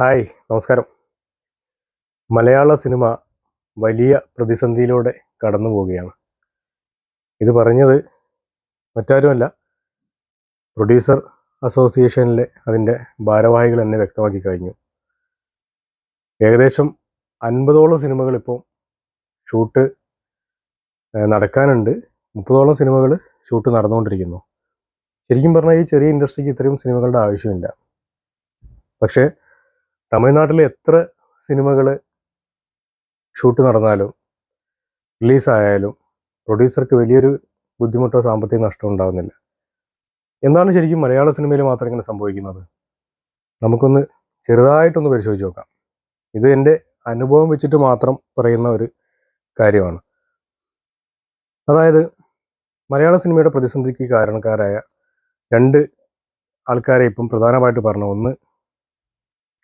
Hi നമസ്കാരം. മലയാള cinema വലിയ പ്രതിസന്ധിയിലൂടെ കടന്നു പോവുകയാണ്. ഇത് പറഞ്ഞത് മറ്റാരുമല്ല പ്രൊഡ്യൂസർ അസോസിയേഷനിലെ അതിന്റെ ഭാരവാഹികൾ തന്നെ വ്യക്തമാക്കി കഴിഞ്ഞു. ഏകദേശം അൻപതോളം സിനിമകൾ ഇപ്പോൾ ഷൂട്ട് നടക്കാനുണ്ട്. മുപ്പതോളം സിനിമകൾ ഷൂട്ട് നടന്നുകൊണ്ടിരിക്കുന്നു. ശരിക്കും പറഞ്ഞാൽ ഈ ചെറിയ ഇൻഡസ്ട്രിക്ക് ഇത്രയും സിനിമകളുടെ ആവശ്യമില്ല. പക്ഷേ തമിഴ്നാട്ടിൽ എത്ര സിനിമകൾ ഷൂട്ട് നടന്നാലും റിലീസായാലും പ്രൊഡ്യൂസർക്ക് വലിയൊരു ബുദ്ധിമുട്ടോ സാമ്പത്തിക നഷ്ടമോ ഉണ്ടാകുന്നില്ല എന്താണ് ശരിക്കും മലയാള സിനിമയിൽ മാത്രം ഇങ്ങനെ സംഭവിക്കുന്നത്? നമുക്കൊന്ന് ചെറുതായിട്ടൊന്ന് പരിശോധിച്ച് നോക്കാം. ഇത് എന്റെ അനുഭവം വെച്ചിട്ട് മാത്രം പറയുന്ന ഒരു കാര്യമാണ്. അതായത് മലയാള സിനിമയുടെ പ്രതിസന്ധിക്ക് കാരണക്കാരായ രണ്ട് ആൾക്കാരെ ഇപ്പം പ്രധാനമായിട്ട് പറഞ്ഞു ഒന്ന്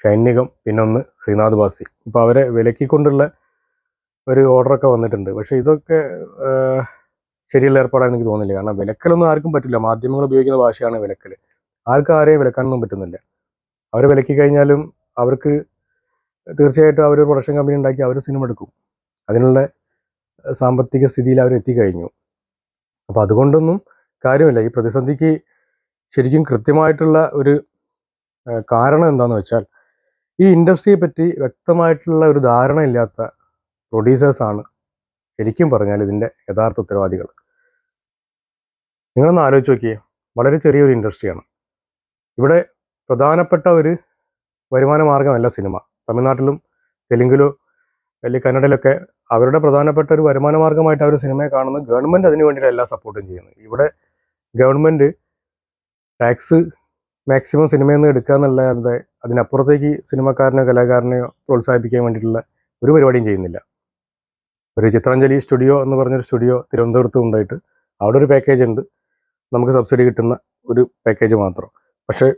ഷൈനികം പിന്നെ ഒന്ന് ശ്രീനാഥ് ബാസി. ഇപ്പോൾ അവരെ വിലക്കിക്കൊണ്ടുള്ള ഒരു ഓർഡറൊക്കെ വന്നിട്ടുണ്ട്. പക്ഷേ ഇതൊക്കെ ശരിയുള്ള ഏർപ്പാടാണ് എനിക്ക് തോന്നുന്നില്ല. കാരണം വിലക്കലൊന്നും ആർക്കും പറ്റില്ല. മാധ്യമങ്ങൾ ഉപയോഗിക്കുന്ന ഭാഷയാണ് വിലക്കൽ ആർക്കും ആരെയും വിലക്കാനൊന്നും പറ്റുന്നില്ല. അവരെ വിലക്കി കഴിഞ്ഞാലും അവർക്ക് തീർച്ചയായിട്ടും അവർ പ്രൊഡക്ഷൻ കമ്പനി ഉണ്ടാക്കി അവർ സിനിമ എടുക്കും. അതിനുള്ള സാമ്പത്തിക സ്ഥിതിയിൽ അവർ എത്തിക്കഴിഞ്ഞു. അപ്പോൾ അതുകൊണ്ടൊന്നും കാര്യമില്ല. ഈ പ്രതിസന്ധിക്ക് ശരിക്കും കൃത്യമായിട്ടുള്ള ഒരു കാരണം എന്താണെന്ന് വെച്ചാൽ ഈ ഇൻഡസ്ട്രിയെ പറ്റി വ്യക്തമായിട്ടുള്ള ഒരു ധാരണ ഇല്ലാത്ത പ്രൊഡ്യൂസേഴ്സാണ് ശരിക്കും പറഞ്ഞാൽ ഇതിന്റെ യഥാർത്ഥ ഉത്തരവാദികൾ. നിങ്ങളൊന്ന് ആലോചിച്ച് നോക്കിയേ വളരെ ചെറിയൊരു ഇൻഡസ്ട്രിയാണ് ഇവിടെ പ്രധാനപ്പെട്ട ഒരു വരുമാന മാർഗമല്ല സിനിമ. തമിഴ്നാട്ടിലും തെലുങ്കിലും അല്ലെങ്കിൽ കന്നഡയിലൊക്കെ അവരുടെ പ്രധാനപ്പെട്ട ഒരു വരുമാന മാർഗമായിട്ട് അവർ സിനിമയെ കാണുന്നത് ഗവൺമെന്റ് അതിന് വേണ്ടിയിട്ട് എല്ലാ സപ്പോർട്ടും ചെയ്യുന്നത്. ഇവിടെ ഗവൺമെന്റ് ടാക്സ് മാക്സിമം സിനിമയിൽ നിന്ന് എടുക്കുക എന്നല്ലാതെ അതിനപ്പുറത്തേക്ക് സിനിമക്കാരനെയോ കലാകാരനെയോ പ്രോത്സാഹിപ്പിക്കാൻ വേണ്ടിയിട്ടുള്ള ഒരു പരിപാടിയും ചെയ്യുന്നില്ല. ഒരു ചിത്രാഞ്ജലി സ്റ്റുഡിയോ എന്ന് പറഞ്ഞൊരു സ്റ്റുഡിയോ തിരുവനന്തപുരത്ത് ഉണ്ടായിട്ട് അവിടെ ഒരു പാക്കേജ് ഉണ്ട്. നമുക്ക് സബ്സിഡി കിട്ടുന്ന ഒരു പാക്കേജ് മാത്രം. പക്ഷേ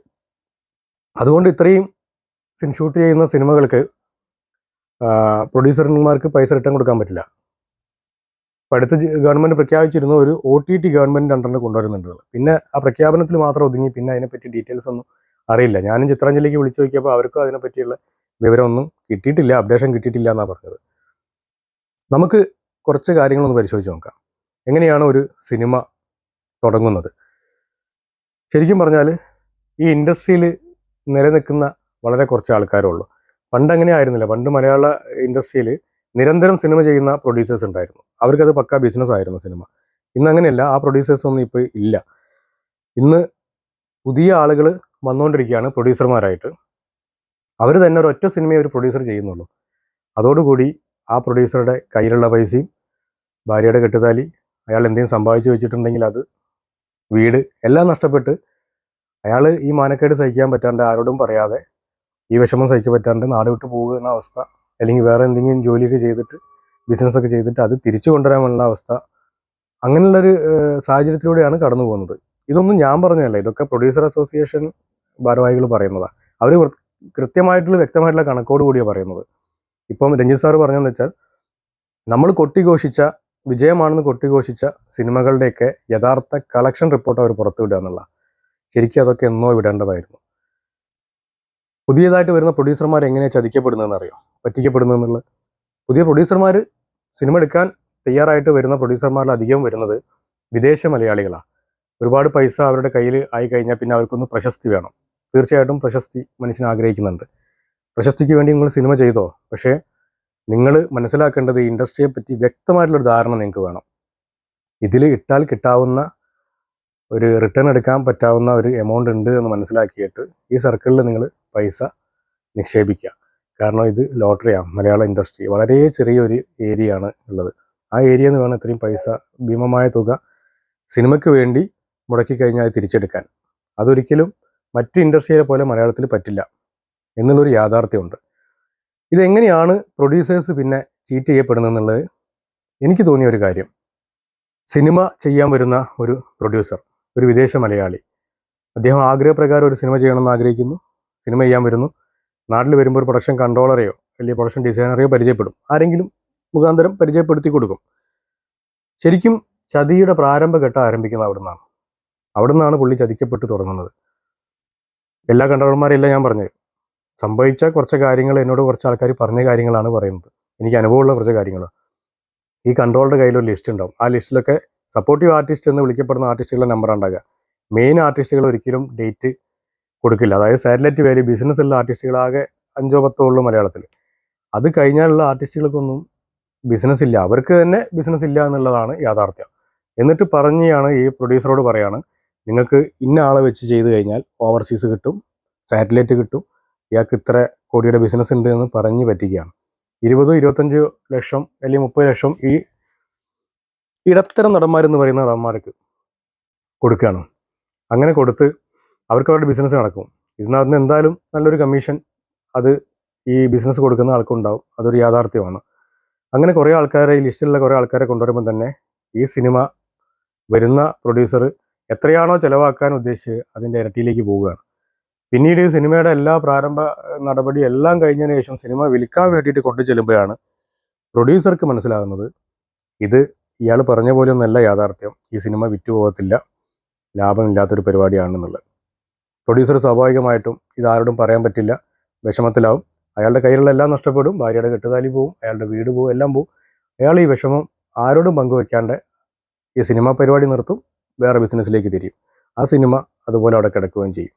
അതുകൊണ്ട് ഇത്രയും ഷൂട്ട് ചെയ്യുന്ന സിനിമകൾക്ക് പ്രൊഡ്യൂസർമാർക്ക് പൈസ റിട്ടേൺ കൊടുക്കാൻ പറ്റില്ല. ഇപ്പം അടുത്ത് ഗവൺമെന്റ് പ്രഖ്യാപിച്ചിരുന്ന ഒരു ഒ ടി ടി ഗവൺമെന്റ് അണ്ടറിൽ കൊണ്ടുവരുന്നുണ്ട്. പിന്നെ ആ പ്രഖ്യാപനത്തിൽ മാത്രം ഒതുങ്ങി പിന്നെ അതിനെപ്പറ്റി ഡീറ്റെയിൽസ് ഒന്നും അറിയില്ല. ഞാനും ചിത്രാഞ്ജലിക്ക് വിളിച്ചു നോക്കിയപ്പോൾ അവർക്കും അതിനെപ്പറ്റിയുള്ള വിവരമൊന്നും കിട്ടിയിട്ടില്ല അപ്ഡേഷൻ കിട്ടിയിട്ടില്ല എന്നാണ് പറഞ്ഞത്. നമുക്ക് കുറച്ച് കാര്യങ്ങളൊന്ന് പരിശോധിച്ച് നോക്കാം. എങ്ങനെയാണ് ഒരു സിനിമ തുടങ്ങുന്നത്? ശരിക്കും പറഞ്ഞാൽ ഈ ഇൻഡസ്ട്രിയിൽ നിലനിൽക്കുന്ന വളരെ കുറച്ച് ആൾക്കാരേ ഉള്ളൂ പണ്ട് അങ്ങനെ ആയിരുന്നില്ല. പണ്ട് മലയാള ഇൻഡസ്ട്രിയിൽ നിരന്തരം സിനിമ ചെയ്യുന്ന പ്രൊഡ്യൂസേഴ്സ് ഉണ്ടായിരുന്നു. അവർക്കത് പക്ക ബിസിനസ് ആയിരുന്നു സിനിമ. ഇന്ന് അങ്ങനെയല്ല ആ പ്രൊഡ്യൂസേഴ്സ് ഒന്നും ഇപ്പോൾ ഇല്ല. ഇന്ന് പുതിയ ആളുകൾ വന്നുകൊണ്ടിരിക്കുകയാണ് പ്രൊഡ്യൂസർമാരായിട്ട് അവർ തന്നെ ഒരു ഒറ്റ സിനിമയെ ഒരു പ്രൊഡ്യൂസർ ചെയ്യുന്നുള്ളൂ. അതോടുകൂടി ആ പ്രൊഡ്യൂസറുടെ കയ്യിലുള്ള പൈസയും ഭാര്യയുടെ കെട്ടുതാലി അയാൾ എന്തെങ്കിലും സമ്പാദിച്ചു വെച്ചിട്ടുണ്ടെങ്കിൽ അത് വീട് എല്ലാം നഷ്ടപ്പെട്ട് അയാൾ ഈ മാനക്കേട് സഹിക്കാൻ പറ്റാണ്ട് ആരോടും പറയാതെ ഈ വിഷമം സഹിക്കാൻ പറ്റാണ്ട് നാട് വിട്ട് പോകുക എന്ന അവസ്ഥ അല്ലെങ്കിൽ വേറെ എന്തെങ്കിലും ജോലിയൊക്കെ ചെയ്തിട്ട് ബിസിനസ്സൊക്കെ ചെയ്തിട്ട് അത് തിരിച്ചു കൊണ്ടുവരാനുള്ള അവസ്ഥ അങ്ങനെയുള്ളൊരു സാഹചര്യത്തിലൂടെയാണ് കടന്നു പോകുന്നത് ഇതൊന്നും ഞാൻ പറഞ്ഞതല്ല. ഇതൊക്കെ പ്രൊഡ്യൂസർ അസോസിയേഷൻ ഭാരവാഹികൾ പറയുന്നതാണ് അവർ കൃത്യമായിട്ടുള്ള വ്യക്തമായിട്ടുള്ള കണക്കോട് കൂടിയാണ് പറയുന്നത്. ഇപ്പം രഞ്ജിത് സാറ് പറഞ്ഞതെന്ന് വെച്ചാൽ നമ്മൾ കൊട്ടിഘോഷിച്ച വിജയമാണെന്ന് കൊട്ടിഘോഷിച്ച സിനിമകളുടെയൊക്കെ യഥാർത്ഥ കളക്ഷൻ റിപ്പോർട്ട് അവർ പുറത്തുവിടുക എന്നുള്ള ശരിക്കും അതൊക്കെ എന്നോ വിടേണ്ടതായിരുന്നു പുതിയതായിട്ട് വരുന്ന പ്രൊഡ്യൂസർമാർ എങ്ങനെയാണ് ചതിക്കപ്പെടുന്നതെന്ന് അറിയോ? പറ്റിക്കപ്പെടുന്നതെന്നുള്ളത് പുതിയ പ്രൊഡ്യൂസർമാർ സിനിമ എടുക്കാൻ തയ്യാറായിട്ട് വരുന്ന പ്രൊഡ്യൂസർമാരിൽ അധികം വരുന്നത് വിദേശ മലയാളികളാണ് ഒരുപാട് പൈസ അവരുടെ കയ്യിൽ ആയി കഴിഞ്ഞാൽ പിന്നെ അവർക്കൊന്ന് പ്രശസ്തി വേണം. തീർച്ചയായിട്ടും പ്രശസ്തി മനുഷ്യൻ ആഗ്രഹിക്കുന്നുണ്ട്. പ്രശസ്തിക്ക് വേണ്ടി നിങ്ങൾ സിനിമ ചെയ്തോ? പക്ഷേ നിങ്ങൾ മനസ്സിലാക്കേണ്ടത് ഈ ഇൻഡസ്ട്രിയെ പറ്റി വ്യക്തമായിട്ടുള്ളൊരു ധാരണ നിങ്ങൾക്ക് വേണം. ഇതിൽ ഇട്ടാൽ കിട്ടാവുന്ന ഒരു റിട്ടേൺ എടുക്കാൻ പറ്റാവുന്ന ഒരു എമൗണ്ട് ഉണ്ട് എന്ന് മനസ്സിലാക്കിയിട്ട് ഈ സർക്കിളിൽ നിങ്ങൾ പൈസ നിക്ഷേപിക്കുക. കാരണം ഇത് ലോട്ടറിയാണ് മലയാള ഇൻഡസ്ട്രി. വളരെ ചെറിയൊരു ഏരിയ ആണ് ഉള്ളത്. ആ ഏരിയ എന്ന് വേണം ഇത്രയും പൈസ ഭീമമായ തുക സിനിമയ്ക്ക് വേണ്ടി മുടക്കി കഴിഞ്ഞാൽ തിരിച്ചെടുക്കാൻ. അതൊരിക്കലും മറ്റു ഇൻഡസ്ട്രിയെ പോലെ മലയാളത്തിൽ പറ്റില്ല എന്നുള്ളൊരു യാഥാർത്ഥ്യമുണ്ട്. ഇതെങ്ങനെയാണ് പ്രൊഡ്യൂസേഴ്സ് പിന്നെ ചീറ്റ് ചെയ്യപ്പെടുന്നതെന്നുള്ളത് എനിക്ക് തോന്നിയ ഒരു കാര്യം. സിനിമ ചെയ്യാൻ വരുന്ന ഒരു പ്രൊഡ്യൂസർ ഒരു വിദേശ മലയാളി. അദ്ദേഹം ആഗ്രഹപ്രകാരം ഒരു സിനിമ ചെയ്യണമെന്ന് ആഗ്രഹിക്കുന്നു സിനിമ ചെയ്യാൻ വരുന്നു. നാട്ടിൽ വരുമ്പോൾ ഒരു പ്രൊഡക്ഷൻ കൺട്രോളറെയോ അല്ലെങ്കിൽ പ്രൊഡക്ഷൻ ഡിസൈനറെയോ പരിചയപ്പെടും. ആരെങ്കിലും മുഖാന്തരം പരിചയപ്പെടുത്തി കൊടുക്കും. ശരിക്കും ചതിയുടെ പ്രാരംഭഘട്ടം ആരംഭിക്കുന്നത് അവിടെ നിന്നാണ് അവിടെ നിന്നാണ് പുള്ളി ചതിക്കപ്പെട്ട് തുടങ്ങുന്നത്. എല്ലാ കൺട്രോളർമാരെല്ലാം ഞാൻ പറഞ്ഞത് സംഭവിച്ച കുറച്ച് കാര്യങ്ങൾ എന്നോട് കുറച്ച് ആൾക്കാർ പറഞ്ഞ കാര്യങ്ങളാണ് പറയുന്നത്. എനിക്ക് അനുഭവമുള്ള കുറച്ച് കാര്യങ്ങൾ ഈ കൺട്രോളുടെ കയ്യിലൊരു ലിസ്റ്റ് ഉണ്ടാവും. ആ ലിസ്റ്റിലൊക്കെ സപ്പോർട്ടീവ് ആർട്ടിസ്റ്റ് എന്ന് വിളിക്കപ്പെടുന്ന ആർട്ടിസ്റ്റുകളുടെ നമ്പർ ഉണ്ടാകുക മെയിൻ ആർട്ടിസ്റ്റുകൾ ഒരിക്കലും ഡേറ്റ് കൊടുക്കില്ല. അതായത് സാറ്റലൈറ്റ് വാല്യൂ ബിസിനസ് ഉള്ള ആർട്ടിസ്റ്റുകളാകെ അഞ്ചോ പത്തോ ഉള്ളൂ മലയാളത്തിൽ അത് കഴിഞ്ഞാലുള്ള ആർട്ടിസ്റ്റുകൾക്കൊന്നും ബിസിനസ് ഇല്ല. അവർക്ക് തന്നെ ബിസിനസ് ഇല്ല എന്നുള്ളതാണ് യാഥാർത്ഥ്യം. എന്നിട്ട് പറഞ്ഞാണ് ഈ പ്രൊഡ്യൂസറോട് പറയാണ് നിങ്ങൾക്ക് ഇന്ന ആളെ വെച്ച് ചെയ്തു കഴിഞ്ഞാൽ ഓവർസീസ് കിട്ടും സാറ്റലൈറ്റ് കിട്ടും. ഇയാൾക്ക് ഇത്ര കോടിയുടെ ബിസിനസ് ഉണ്ട് എന്ന് പറഞ്ഞ് പറ്റിക്കുകയാണ്. ഇരുപതോ ഇരുപത്തഞ്ചോ ലക്ഷം അല്ലെങ്കിൽ മുപ്പത് ലക്ഷം ഈ ഇടത്തരം നടന്മാരെന്ന് പറയുന്ന നടന്മാർക്ക് കൊടുക്കുകയാണ്. അങ്ങനെ കൊടുത്ത് അവർക്ക് അവരുടെ ബിസിനസ് നടക്കും. ഇതിനകത്ത് എന്തായാലും നല്ലൊരു കമ്മീഷൻ അത് ഈ ബിസിനസ് കൊടുക്കുന്ന ആൾക്കുണ്ടാവും അതൊരു യാഥാർത്ഥ്യമാണ്. അങ്ങനെ കുറേ ആൾക്കാരെ ഈ ലിസ്റ്റിലുള്ള കുറേ ആൾക്കാരെ കൊണ്ടുവരുമ്പോൾ തന്നെ ഈ സിനിമ വരുന്ന പ്രൊഡ്യൂസർ എത്രയാണോ ചിലവാക്കാൻ ഉദ്ദേശിച്ച് അതിന്റെ ഇരട്ടിയിലേക്ക് പോവുകയാണ്. പിന്നീട് സിനിമയുടെ എല്ലാ പ്രാരംഭ നടപടി എല്ലാം കഴിഞ്ഞതിന് ശേഷം സിനിമ വിൽക്കാൻ വേണ്ടിയിട്ട് കൊണ്ടു ചെല്ലുമ്പോഴാണ് പ്രൊഡ്യൂസർക്ക് മനസ്സിലാകുന്നത് ഇത് ഇയാൾ പറഞ്ഞ പോലെ ഒന്നല്ല യാഥാർത്ഥ്യം. ഈ സിനിമ വിറ്റുപോകത്തില്ല ലാഭമില്ലാത്തൊരു പരിപാടിയാണെന്നുള്ളത്. പ്രൊഡ്യൂസർ സ്വാഭാവികമായിട്ടും ഇതാരോടും പറയാൻ പറ്റില്ല. വിഷമത്തിലാവും. അയാളുടെ കയ്യിലുള്ള എല്ലാം നഷ്ടപ്പെടും. ഭാര്യയുടെ കെട്ടുതാലി പോവും. അയാളുടെ വീട് പോവും. എല്ലാം പോവും. അയാൾ ഈ വിഷമം ആരോടും പങ്കുവെക്കാണ്ട് ഈ സിനിമ പരിപാടി നിർത്തും. വേറെ ബിസിനസ്സിലേക്ക് തിരിയും. ആ സിനിമ അതുപോലെ അവിടെ കിടക്കുകയും ചെയ്യും.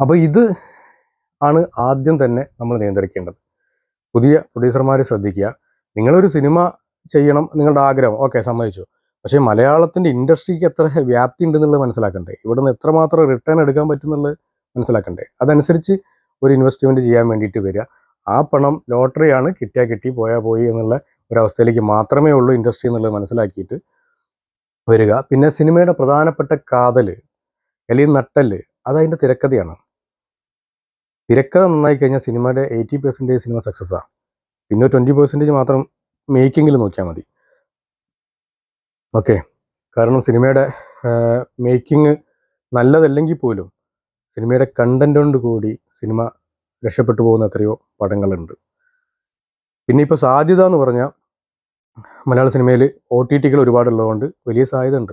അപ്പോൾ ഇത് ആണ് ആദ്യം തന്നെ നമ്മൾ നിയന്ത്രിക്കേണ്ടത്. പുതിയ പ്രൊഡ്യൂസർമാർ ശ്രദ്ധിക്കുക. നിങ്ങളൊരു സിനിമ ചെയ്യണം നിങ്ങളുടെ ആഗ്രഹം. ഓക്കെ സമ്മതിച്ചു. പക്ഷേ മലയാളത്തിന്റെ ഇൻഡസ്ട്രിക്ക് എത്ര വ്യാപ്തി ഉണ്ടെന്നുള്ളത് മനസ്സിലാക്കണ്ടേ? ഇവിടെ നിന്ന് എത്രമാത്രം റിട്ടേൺ എടുക്കാൻ പറ്റുന്നുള്ളത് മനസ്സിലാക്കണ്ടേ? അതനുസരിച്ച് ഒരു ഇൻവെസ്റ്റ്മെന്റ് ചെയ്യാൻ വേണ്ടിയിട്ട് വരിക. ആ പണം ലോട്ടറിയാണ് കിട്ടിയാൽ കിട്ടി പോയാൽ പോയി എന്നുള്ള ഒരവസ്ഥയിലേക്ക് മാത്രമേ ഉള്ളൂ ഇൻഡസ്ട്രി എന്നുള്ളത് മനസ്സിലാക്കിയിട്ട് വരിക. പിന്നെ സിനിമയുടെ പ്രധാനപ്പെട്ട കാതൽ അല്ലെങ്കിൽ നട്ടൽ അതതിന്റെ തിരക്കഥയാണ്. തിരക്കഥ നന്നായി കഴിഞ്ഞാൽ സിനിമയുടെ എയ്റ്റി പെർസെന്റേജ് സിനിമ സക്സസ്സാണ് പിന്നെ ട്വന്റി പെർസെന്റേജ് മാത്രം മേക്കിങ്ങിൽ നോക്കിയാൽ മതി. ഓക്കെ കാരണം സിനിമയുടെ മേക്കിംഗ് നല്ലതല്ലെങ്കിൽ പോലും സിനിമയുടെ കണ്ടന്റ് കൊണ്ട് കൂടി സിനിമ രക്ഷപ്പെട്ടു പോകുന്ന എത്രയോ പടങ്ങളുണ്ട്. പിന്നെ ഇപ്പോൾ സാധ്യത എന്ന് പറഞ്ഞാൽ മലയാള സിനിമയിൽ ഒ ടി ടികൾ ഒരുപാടുള്ളതുകൊണ്ട് വലിയ സാധ്യത ഉണ്ട്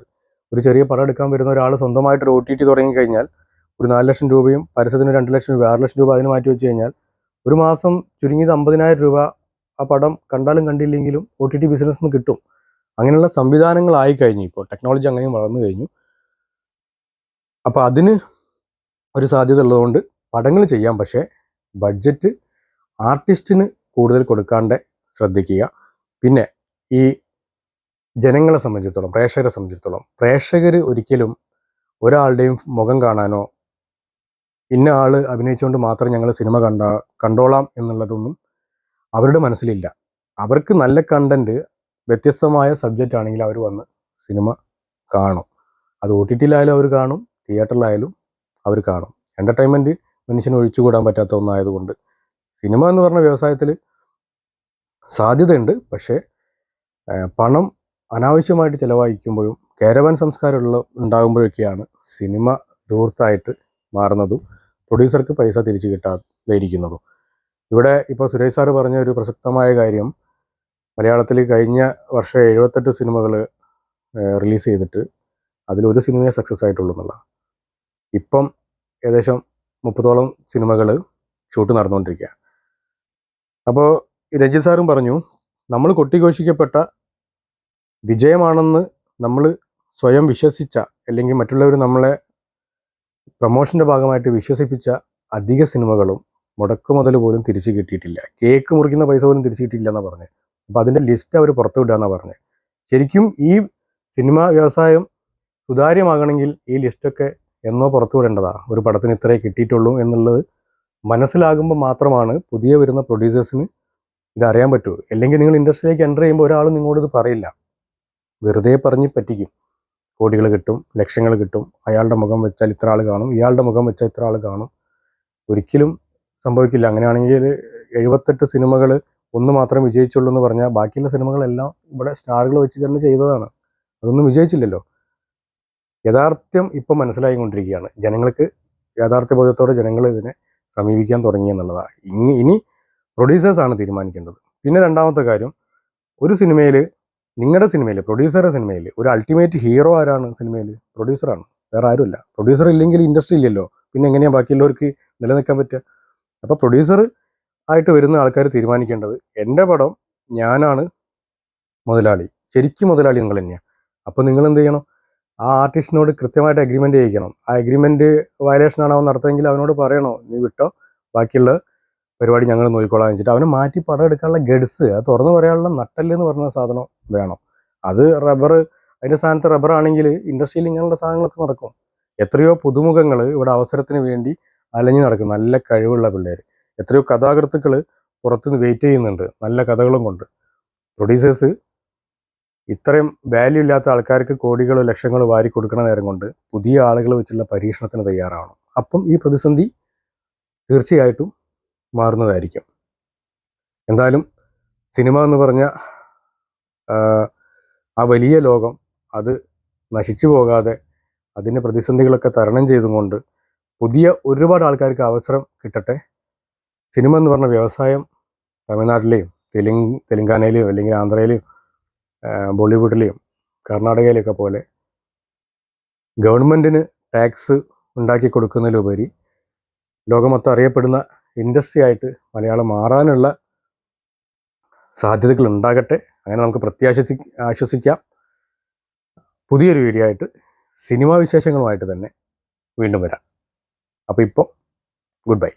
ഒരു ചെറിയ പടം എടുക്കാൻ വരുന്ന ഒരാൾ സ്വന്തമായിട്ടൊരു ഒ ടി ടി തുടങ്ങിക്കഴിഞ്ഞാൽ ഒരു നാല് ലക്ഷം രൂപയും പരസ്യത്തിന് രണ്ട് ലക്ഷം രൂപ ആറ് ലക്ഷം രൂപ അതിന് മാറ്റി വെച്ച് കഴിഞ്ഞാൽ ഒരു മാസം ചുരുങ്ങിയത് അമ്പതിനായിരം രൂപ ആ പടം കണ്ടാലും കണ്ടില്ലെങ്കിലും ഒ ടി ടി ബിസിനസ് നിന്ന് കിട്ടും. അങ്ങനെയുള്ള സംവിധാനങ്ങളായി കഴിഞ്ഞു ഇപ്പോൾ. ടെക്നോളജി അങ്ങനെയും വളർന്നു കഴിഞ്ഞു. അപ്പോൾ അതിന് ഒരു സാധ്യത ഉള്ളതുകൊണ്ട് പടങ്ങൾ ചെയ്യാം. പക്ഷേ ബഡ്ജറ്റ് ആർട്ടിസ്റ്റിന് കൂടുതൽ കൊടുക്കാണ്ട് ശ്രദ്ധിക്കുക. പിന്നെ ഈ ജനങ്ങളെ സംബന്ധിച്ചിടത്തോളം പ്രേക്ഷകരെ സംബന്ധിച്ചിടത്തോളം പ്രേക്ഷകർ ഒരിക്കലും ഒരാളുടെയും മുഖം കാണാനോ ഇന്ന ആൾ അഭിനയിച്ചുകൊണ്ട് മാത്രം ഞങ്ങൾ സിനിമ കണ്ട കണ്ടോളാം എന്നുള്ളതൊന്നും അവരുടെ മനസ്സിലില്ല. അവർക്ക് നല്ല കണ്ടന്റ് വ്യത്യസ്തമായ സബ്ജക്റ്റ് ആണെങ്കിൽ അവർ വന്ന് സിനിമ കാണും. അത് ഒ ടി ടിയിലായാലും അവർ കാണും തിയേറ്ററിലായാലും അവർ കാണും. എന്റർടൈൻമെന്റ് മനുഷ്യന് ഒഴിച്ചുകൂടാൻ പറ്റാത്ത ഒന്നായതുകൊണ്ട് സിനിമ എന്ന് പറഞ്ഞ വ്യവസായത്തിൽ സാധ്യതയുണ്ട്. പക്ഷേ പണം അനാവശ്യമായിട്ട് ചിലവഴിക്കുമ്പോഴും കേരവൻ സംസ്കാരമുള്ള ഉണ്ടാകുമ്പോഴൊക്കെയാണ് സിനിമ ധൂർത്തായിട്ട് മാറുന്നതും പ്രൊഡ്യൂസർക്ക് പൈസ തിരിച്ചു കിട്ടാതെ ഇരിക്കുന്നതും ഇവിടെ ഇപ്പോൾ സുരേഷ് സാറ് പറഞ്ഞ ഒരു പ്രസക്തമായ കാര്യം മലയാളത്തിൽ കഴിഞ്ഞ വർഷം എഴുപത്തെട്ട് സിനിമകൾ റിലീസ് ചെയ്തിട്ട് അതിലൊരു സിനിമയെ സക്സസ് ആയിട്ടുള്ളൂ എന്നുള്ളതാണ് ഇപ്പം ഏകദേശം മുപ്പതോളം സിനിമകൾ ഷൂട്ട് നടന്നുകൊണ്ടിരിക്കുക അപ്പോൾ രഞ്ജിത് സാറും പറഞ്ഞു നമ്മൾ കൊട്ടിഘോഷിക്കപ്പെട്ട വിജയമാണെന്ന് നമ്മൾ സ്വയം വിശ്വസിച്ച അല്ലെങ്കിൽ മറ്റുള്ളവർ നമ്മളെ പ്രൊമോഷന്റെ ഭാഗമായിട്ട് വിശ്വസിപ്പിച്ച അധിക സിനിമകളും മുടക്ക് മുതൽ പോലും തിരിച്ചു കിട്ടിയിട്ടില്ല. കേക്ക് മുറിക്കുന്ന പൈസ പോലും തിരിച്ചു കിട്ടിയില്ല എന്നാണ് പറഞ്ഞത് അപ്പോൾ അതിന്റെ ലിസ്റ്റ് അവർ പുറത്തു വിടുക എന്നാണ് പറഞ്ഞത് ശരിക്കും ഈ സിനിമാ വ്യവസായം സുതാര്യമാകണമെങ്കിൽ ഈ ലിസ്റ്റൊക്കെ എന്നോ പുറത്തു വിടേണ്ടതാണ് ഒരു പടത്തിന് ഇത്രയേ കിട്ടിയിട്ടുള്ളൂ എന്നുള്ളത് മനസ്സിലാകുമ്പോൾ മാത്രമാണ് പുതിയ വരുന്ന പ്രൊഡ്യൂസേഴ്സിന് ഇത് അറിയാൻ പറ്റൂ. അല്ലെങ്കിൽ നിങ്ങൾ ഇൻഡസ്ട്രിയിലേക്ക് എന്റർ ചെയ്യുമ്പോൾ ഒരാൾ നിങ്ങളോട് പറയില്ല. വെറുതെ പറഞ്ഞ് പറ്റിക്കും. കോടികൾ കിട്ടും ലക്ഷങ്ങൾ കിട്ടും. അയാളുടെ മുഖം വെച്ചാൽ ഇത്ര ആൾ കാണും. ഇയാളുടെ മുഖം വെച്ചാൽ ഇത്ര ആൾ കാണും. ഒരിക്കലും സംഭവിക്കില്ല. അങ്ങനെയാണെങ്കിൽ എഴുപത്തെട്ട് സിനിമകൾ ഒന്ന് മാത്രം വിജയിച്ചുള്ളൂ എന്ന് പറഞ്ഞാൽ ബാക്കിയുള്ള സിനിമകളെല്ലാം ഇവിടെ സ്റ്റാറുകൾ വെച്ച് തന്നെ ചെയ്തതാണ്. അതൊന്നും വിജയിച്ചില്ലല്ലോ. യഥാർത്ഥ്യം ഇപ്പം മനസ്സിലായിക്കൊണ്ടിരിക്കുകയാണ്. ജനങ്ങൾക്ക് യാഥാർത്ഥ്യ ബോധത്തോടെ ജനങ്ങൾ ഇതിനെ സമീപിക്കാൻ തുടങ്ങി എന്നുള്ളതാണ്. ഇനി ഇനി പ്രൊഡ്യൂസേഴ്സാണ് തീരുമാനിക്കേണ്ടത്. പിന്നെ രണ്ടാമത്തെ കാര്യം ഒരു സിനിമയിൽ നിങ്ങളുടെ സിനിമയിൽ പ്രൊഡ്യൂസറുടെ സിനിമയിൽ ഒരു അൾട്ടിമേറ്റ് ഹീറോ ആരാണ് സിനിമയിൽ പ്രൊഡ്യൂസറാണ് വേറെ ആരുമില്ല. പ്രൊഡ്യൂസർ ഇല്ലെങ്കിൽ ഇൻഡസ്ട്രി ഇല്ലല്ലോ. പിന്നെ എങ്ങനെയാണ് ബാക്കിയുള്ളവർക്ക് നിലനിൽക്കാൻ പറ്റുക? അപ്പോൾ പ്രൊഡ്യൂസർ ആയിട്ട് വരുന്ന ആൾക്കാർ തീരുമാനിക്കേണ്ടത് എന്റെ പടം ഞാനാണ് മുതലാളി. ശരിക്കും മുതലാളി നിങ്ങൾ തന്നെയാണ് അപ്പോൾ നിങ്ങൾ എന്ത് ചെയ്യണം? ആ ആർട്ടിസ്റ്റിനോട് കൃത്യമായിട്ട് അഗ്രിമെന്റ് ചെയ്യിക്കണം. ആ അഗ്രിമെന്റ് വയലേഷൻ ആണോ നടത്തുമെങ്കിൽ അവനോട് പറയണോ? നീ വിട്ടോ? ബാക്കിയുള്ള പരിപാടി ഞങ്ങൾ നോക്കിക്കോളാം വെച്ചിട്ട് അവന് മാറ്റി പടം എടുക്കാനുള്ള ഗഡ്സ് അത് തുറന്നു പറയാനുള്ള നട്ടൽ എന്ന് പറഞ്ഞ സാധനം വേണം. അത് റബ്ബർ അതിന്റെ സ്ഥാനത്ത് റബ്ബറാണെങ്കിൽ ഇൻഡസ്ട്രിയിൽ ഇങ്ങനെയുള്ള സാധനങ്ങളൊക്കെ നടക്കും. എത്രയോ പുതുമുഖങ്ങൾ ഇവിടെ അവസരത്തിന് വേണ്ടി അലഞ്ഞു നടക്കും. നല്ല കഴിവുള്ള പിള്ളേർ എത്രയോ കഥാകൃത്തുക്കൾ പുറത്തുനിന്ന് വെയിറ്റ് ചെയ്യുന്നുണ്ട്. നല്ല കഥകളും കൊണ്ട്. പ്രൊഡ്യൂസേഴ്സ് ഇത്രയും വാല്യൂ ഇല്ലാത്ത ആൾക്കാർക്ക് കോടികളോ ലക്ഷങ്ങളോ വാരി കൊടുക്കണ നേരം കൊണ്ട് പുതിയ ആളുകൾ വെച്ചുള്ള പരീക്ഷണത്തിന് തയ്യാറാവണം. അപ്പം ഈ പ്രതിസന്ധി തീർച്ചയായിട്ടും മാറുന്നതായിരിക്കും. എന്തായാലും സിനിമ എന്ന് പറഞ്ഞ ആ, വലിയ ലോകം അത് നശിച്ചു പോകാതെ അതിന്റെ പ്രതിസന്ധികളൊക്കെ തരണം ചെയ്തുകൊണ്ട് പുതിയ ഒരുപാട് ആൾക്കാർക്ക് അവസരം കിട്ടട്ടെ. സിനിമ എന്ന് പറഞ്ഞ വ്യവസായം തമിഴ്നാട്ടിലെയും തെലുങ്ക് തെലുങ്കാനയിലെയും അല്ലെങ്കിൽ ആന്ധ്രയിലെയും ബോളിവുഡിലെയും കർണാടകയിലെയൊക്കെ പോലെ ഗവൺമെന്റിന് ടാക്സ് ഉണ്ടാക്കി കൊടുക്കുന്നതിലുപരി ലോകമൊത്തം അറിയപ്പെടുന്ന ഇൻഡസ്ട്രി ആയിട്ട് മലയാളം മാറാനുള്ള സാധ്യതകൾ ഉണ്ടാകട്ടെ. അങ്ങനെ നമുക്ക് പ്രത്യാശി ആശ്വസിക്കാം. പുതിയൊരു വീഡിയോ ആയിട്ട് സിനിമാ വിശേഷങ്ങളുമായിട്ട് തന്നെ വീണ്ടും വരാം. അപ്പോൾ ഇപ്പോൾ ഗുഡ് ബൈ